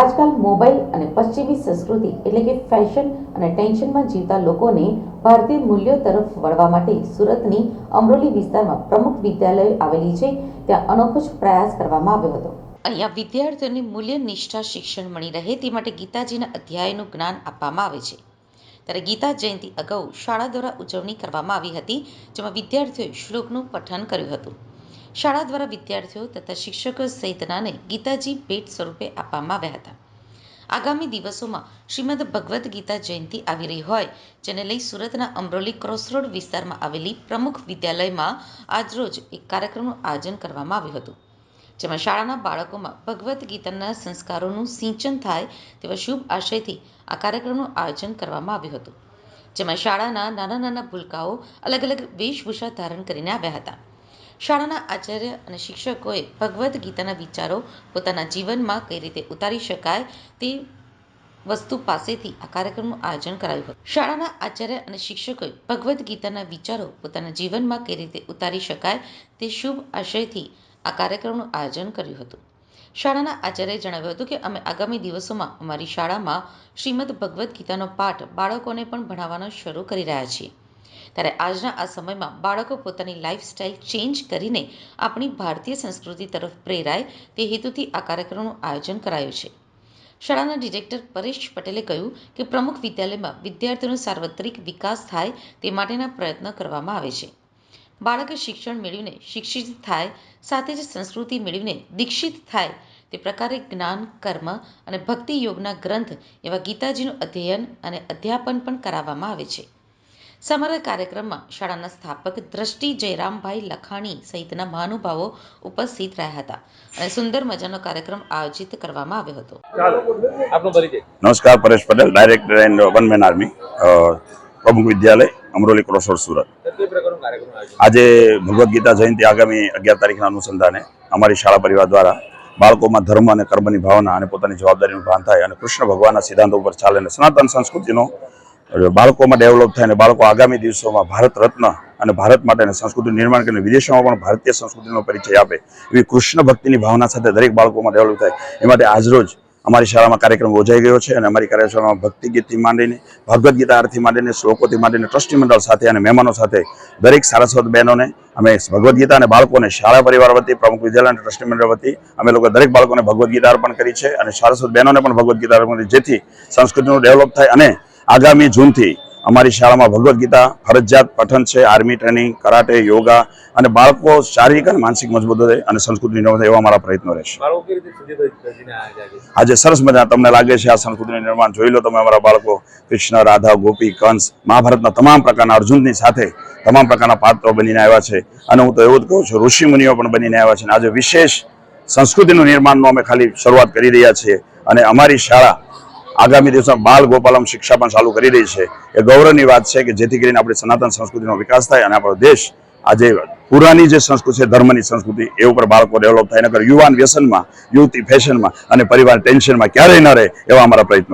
આજકાલ મોબાઈલ અને પશ્ચિમી સંસ્કૃતિ એટલે કે ફેશન અને ટેન્શનમાં જીવતા લોકોને ભારતીય મૂલ્યો તરફ વળવા માટે સુરતની અમરોલી વિસ્તારમાં પ્રમુખ વિદ્યાલય આવેલી છે. ત્યાં અનોખો જ પ્રયાસ કરવામાં આવ્યો હતો. અહીંયા વિદ્યાર્થીઓને મૂલ્ય નિષ્ઠા શિક્ષણ મળી રહે તે માટે ગીતાજીના અધ્યાયનું જ્ઞાન આપવામાં આવે છે. ત્યારે ગીતા જયંતિ અગાઉ શાળા દ્વારા ઉજવણી કરવામાં આવી હતી, જેમાં વિદ્યાર્થીઓએ શ્લોકનું પઠન કર્યું હતું. શાળા દ્વારા વિદ્યાર્થીઓ તથા શિક્ષકો સહિતનાને ગીતાજી ભેટ સ્વરૂપે આપવામાં આવ્યા હતા. આગામી દિવસોમાં શ્રીમદ ભગવદ્ ગીતા જયંતિ આવી રહી હોય, જેને લઈ સુરતના અમરોલી ક્રોસરોડ વિસ્તારમાં આવેલી પ્રમુખ વિદ્યાલયમાં આજરોજ એક કાર્યક્રમનું આયોજન કરવામાં આવ્યું હતું. જેમાં શાળાના બાળકોમાં ભગવદ્ ગીતાના સંસ્કારોનું સિંચન થાય તેવા શુભ આશયથી આ કાર્યક્રમનું આયોજન કરવામાં આવ્યું હતું. જેમાં શાળાના નાના નાના ભૂલકાઓ અલગ અલગ વેશભૂષા ધારણ કરીને આવ્યા હતા. શાળાના આચાર્ય અને શિક્ષકોએ ભગવદ્ ગીતાના વિચારો પોતાના જીવનમાં કઈ રીતે ઉતારી શકાય તે વસ્તુ પાસેથી આ કાર્યક્રમનું આયોજન કરાયું હતું. શાળાના આચાર્ય અને શિક્ષકોએ ભગવદ્ ગીતાના વિચારો પોતાના જીવનમાં કઈ રીતે ઉતારી શકાય તે શુભ આશયથી આ કાર્યક્રમનું આયોજન કર્યું હતું. શાળાના આચાર્યએ જણાવ્યું હતું કે અમે આગામી દિવસોમાં અમારી શાળામાં શ્રીમદ ભગવદ્ ગીતાનો પાઠ બાળકોને પણ ભણાવવાનો શરૂ કરી રહ્યા છીએ. ત્યારે આજના આ સમયમાં બાળકો પોતાની લાઇફસ્ટાઇલ ચેન્જ કરીને આપણી ભારતીય સંસ્કૃતિ તરફ પ્રેરાય તે હેતુથી આ કાર્યક્રમનું આયોજન કરાયું છે. શાળાના ડિરેક્ટર પરેશ પટેલે કહ્યું કે પ્રમુખ વિદ્યાલયમાં વિદ્યાર્થીઓનો સાર્વત્રિક વિકાસ થાય તે માટેના પ્રયત્ન કરવામાં આવે છે. બાળકે શિક્ષણ મેળવીને શિક્ષિત થાય, સાથે જ સંસ્કૃતિ મેળવીને દીક્ષિત થાય તે પ્રકારે જ્ઞાન, કર્મ અને ભક્તિ યોગના ગ્રંથ એવા ગીતાજીનું અધ્યયન અને અધ્યાપન પણ કરાવવામાં આવે છે. સમગ્ર કાર્યક્રમમાં શાળાના સ્થાપક દ્રષ્ટિ જયરામભાઈ લખાણી સહિતના મહાનુભાવો ઉપસ્થિત રહ્યા હતા અને સુંદર મજાનો કાર્યક્રમ આયોજિત કરવામાં આવ્યો હતો. ચાલો આપનો પરિચય. નમસ્કાર Paresh Patel director and one man army પ્રમુખ વિદ્યાલય અમરોલી ક્રોસરોડ સુરત. આજે ભગવદ્ ગીતા જયંતિ આગામી અગિયાર તારીખના અનુસંધાને અમારી શાળા પરિવાર દ્વારા બાળકોમાં ધર્મ અને કર્મની ભાવના અને પોતાની જવાબદારીનું ભાન થાય અને કૃષ્ણ ભગવાનના સિદ્ધાંતો ઉપર ચાલે અને સનાતન સંસ્કૃતિનો બાળકોમાં ડેવલપ થાય અને બાળકો આગામી દિવસોમાં ભારત રત્ન અને ભારત માટે અને સંસ્કૃતિ નિર્માણ કરીને વિદેશોમાં પણ ભારતીય સંસ્કૃતિનો પરિચય આપે એવી કૃષ્ણ ભક્તિની ભાવના સાથે દરેક બાળકોમાં ડેવલપ થાય. એ માટે આજરોજ અમારી શાળામાં કાર્યક્રમ યોજાઈ ગયો છે અને અમારી કાર્યશાળામાં ભક્તિ ગીતથી માંડીને ભગવદ્ ગીતા આરતી માંડીને શ્લોકોથી માંડીને ટ્રસ્ટી મંડળ સાથે અને મહેમાનો સાથે દરેક સારસ્વત બહેનોને અમે ભગવદ્ ગીતા અને બાળકોને શાળા પરિવાર વતી, પ્રમુખ વિદ્યાલય અને ટ્રસ્ટી મંડળ વતી અમે લોકો દરેક બાળકોને ભગવદ્ ગીતા અર્પણ કરી છે અને સારસ્વત બહેનોને પણ ભગવદ્ ગીતા અર્પણ કરી જેથી સંસ્કૃતિનું ડેવલપ થાય અને આગામી જૂનથી અમારી શાળામાં ભગવદ્ ગીતા ફરજિયાત પઠન છે આર્મી ટ્રેનિંગ કરાટે યોગા અને બાળકો શારીરિક અને માનસિક મજબૂત થાય અને સંસ્કૃતિ નિર્માણ થાય એવા અમારા પ્રયત્નો રહેશે. આજે સરસ મજા તમને લાગે છે આ સંસ્કૃતિનું નિર્માણ. જોઈ લો તમે અમારા બાળકો કૃષ્ણ રાધા ગોપી કંસ મહાભારતના તમામ પ્રકારના અર્જુનની સાથે તમામ પ્રકારના પાત્રો બનીને આવ્યા છે. અને હું તો એવું જ કહું છું ઋષિ મુનિઓ પણ બનીને આવ્યા છે. અને આજે વિશેષ સંસ્કૃતિનું નિર્માણનું અમે ખાલી શરૂઆત કરી રહ્યા છીએ. અને અમારી શાળા આગામી દિવસમાં બાલ ગોપાલમ શિક્ષા પણ ચાલુ કરી રહી છે. એ ગૌરવની વાત છે કે જેથી કરીને આપણી સનાતન સંસ્કૃતિનો વિકાસ થાય અને આપણો દેશ આજે પુરાની જે સંસ્કૃતિ છે, ધર્મની સંસ્કૃતિ, એ ઉપર બાળકો ડેવલપ થાય. નગર યુવાન વ્યસનમાં, યુવતી ફેશનમાં અને પરિવાર ટેન્શનમાં ક્યારેય ન રહે એવા અમારા પ્રયત્નો